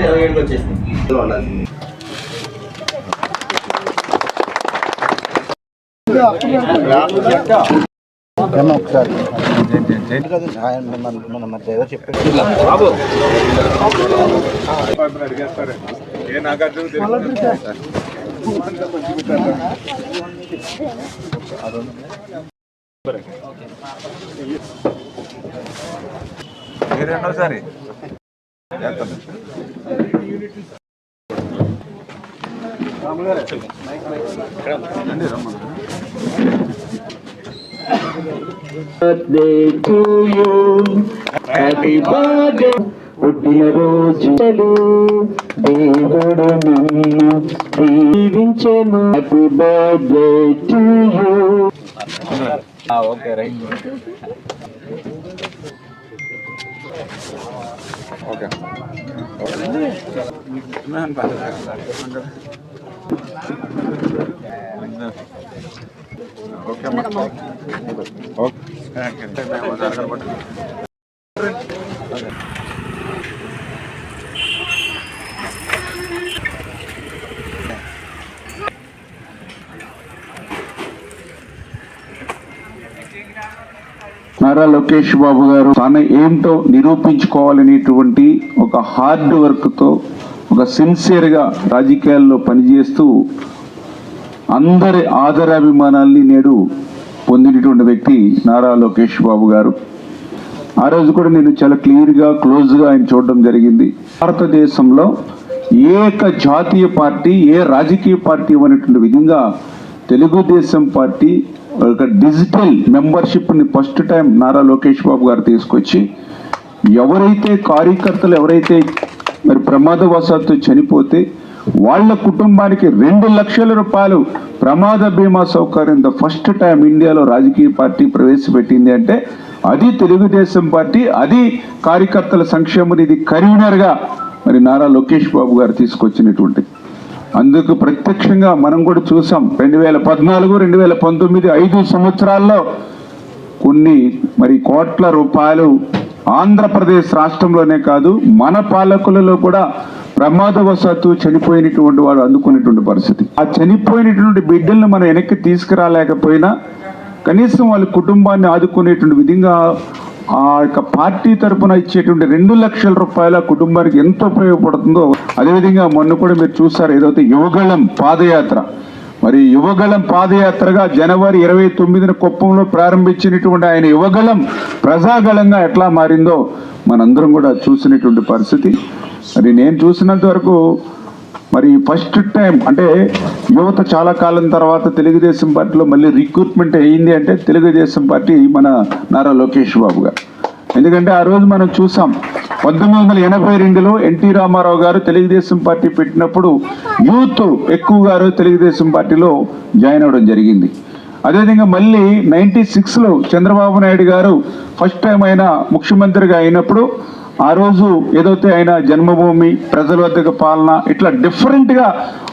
ఇరవై ఏడుకి వచ్చేసింది ఉండాల్సింది ఒకసారి మన మన డ్రైవర్ చెప్పాడు బాబు రెండోసారి birthday you. దేవుడు నిన్ను దీవించెను happy birthday to you okay right okay okay okay Nara Lokesh Babu garu తన ఏంటో నిరూపించుకోవాలనేటువంటి ఒక హార్డ్ వర్క్తో ఒక సిన్సియర్గా రాజకీయాల్లో పనిచేస్తూ అందరి ఆదరాభిమానాల్ని నేడు పొందినటువంటి వ్యక్తి నారా లోకేష్ బాబు గారు. ఆ రోజు కూడా నేను చాలా క్లియర్గా క్లోజ్గా ఆయన చూడడం జరిగింది. భారతదేశంలో ఏక జాతీయ పార్టీ ఏ రాజకీయ పార్టీ అనేటువంటి విధంగా తెలుగుదేశం పార్టీ ఒక డిజిటల్ మెంబర్షిప్ని ఫస్ట్ టైం నారా లోకేష్ బాబు గారు తీసుకొచ్చి ఎవరైతే కార్యకర్తలు ఎవరైతే మరి ప్రమాదవశాత్తు చనిపోతే వాళ్ళ కుటుంబానికి రెండు లక్షల రూపాయలు ప్రమాద బీమా సౌకర్యం ద ఫస్ట్ టైం ఇండియాలో రాజకీయ పార్టీ ప్రవేశపెట్టింది అంటే అది తెలుగుదేశం పార్టీ అది కార్యకర్తల సంక్షేమ నిధి కన్వీనర్గా మరి నారా లోకేష్ బాబు గారు తీసుకొచ్చినటువంటి అందుకు ప్రత్యక్షంగా మనం కూడా చూసాం రెండు వేల పద్నాలుగు రెండు వేల పంతొమ్మిది ఐదు సంవత్సరాల్లో కొన్ని మరి కోట్ల రూపాయలు ఆంధ్రప్రదేశ్ రాష్ట్రంలోనే కాదు మన పాలకులలో కూడా ప్రమాదవశాత్తు చనిపోయినటువంటి వాడు అందుకునేటువంటి పరిస్థితి. ఆ చనిపోయినటువంటి బిడ్డలను మనం వెనక్కి తీసుకురాలేకపోయినా కనీసం వాళ్ళ కుటుంబాన్ని ఆదుకునేటువంటి విధంగా ఆ యొక్క పార్టీ తరపున ఇచ్చేటువంటి రెండు లక్షల రూపాయల కుటుంబానికి ఎంత ఉపయోగపడుతుందో అదేవిధంగా మొన్న కూడా మీరు చూస్తారు ఏదైతే యువగళం పాదయాత్ర. మరి యువగళం పాదయాత్రగా జనవరి ఇరవై తొమ్మిదిన కుప్పంలో ప్రారంభించినటువంటి ఆయన యువగళం ప్రజాగళంగా ఎట్లా మారిందో మనందరం కూడా చూసినటువంటి పరిస్థితి. మరి నేను చూసినంత వరకు మరి ఫస్ట్ టైం అంటే యువత చాలా కాలం తర్వాత తెలుగుదేశం పార్టీలో మళ్ళీ రిక్రూట్మెంట్ అయ్యింది అంటే తెలుగుదేశం పార్టీ మన నారా లోకేష్ బాబు గారు. ఎందుకంటే ఆ రోజు మనం చూసాం పంతొమ్మిది వందల ఎనభై రెండులో ఎన్టీ రామారావు గారు తెలుగుదేశం పార్టీ పెట్టినప్పుడు యూత్ ఎక్కువగా తెలుగుదేశం పార్టీలో జాయిన్ అవ్వడం జరిగింది. అదేవిధంగా మళ్ళీ నైన్టీ సిక్స్లో చంద్రబాబు నాయుడు గారు ఫస్ట్ టైం ఆయన ముఖ్యమంత్రిగా అయినప్పుడు ఆ రోజు ఏదైతే ఆయన జన్మభూమి ప్రజల వద్దకు పాలన ఇట్లా డిఫరెంట్గా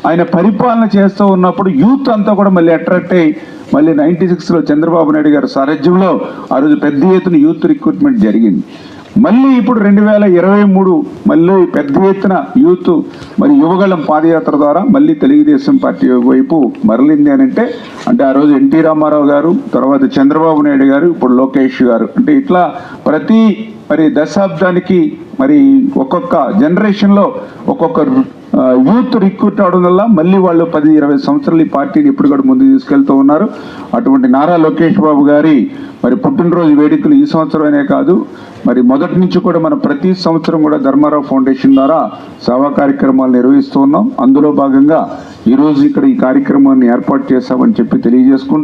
ఆయన పరిపాలన చేస్తూ ఉన్నప్పుడు యూత్ అంతా కూడా మళ్ళీ అట్రాక్ట్ అయ్యి మళ్ళీ నైన్టీ సిక్స్లో చంద్రబాబు నాయుడు గారి సారథ్యంలో ఆ రోజు పెద్ద ఎత్తున యూత్ రిక్రూట్మెంట్ జరిగింది. మళ్ళీ ఇప్పుడు రెండు వేల ఇరవై మూడు మళ్ళీ పెద్ద ఎత్తున యూత్ మరి యువగళం పాదయాత్ర ద్వారా మళ్ళీ తెలుగుదేశం పార్టీ వైపు మరలింది అని అంటే అంటే ఆ రోజు ఎన్టీ రామారావు గారు తర్వాత చంద్రబాబు నాయుడు గారు ఇప్పుడు లోకేష్ గారు. అంటే ఇట్లా ప్రతి మరి దశాబ్దానికి మరి ఒక్కొక్క జనరేషన్లో ఒక్కొక్క యూత్ రిక్రూట్ అవడం వల్ల మళ్ళీ వాళ్ళు పది ఇరవై సంవత్సరాలు ఈ పార్టీని ఇప్పుడు కూడా ముందుకు తీసుకెళ్తూ ఉన్నారు. అటువంటి నారా లోకేష్ బాబు గారి మరి పుట్టినరోజు వేడుకలు ఈ సంవత్సరమే కాదు మరి మొదటి నుంచి కూడా మనం ప్రతి సంవత్సరం కూడా ధర్మారావు ఫౌండేషన్ ద్వారా సేవా కార్యక్రమాలు నిర్వహిస్తూ ఉన్నాం. అందులో భాగంగా ఈరోజు ఇక్కడ ఈ కార్యక్రమాన్ని ఏర్పాటు చేశామని చెప్పి తెలియజేసుకుంటూ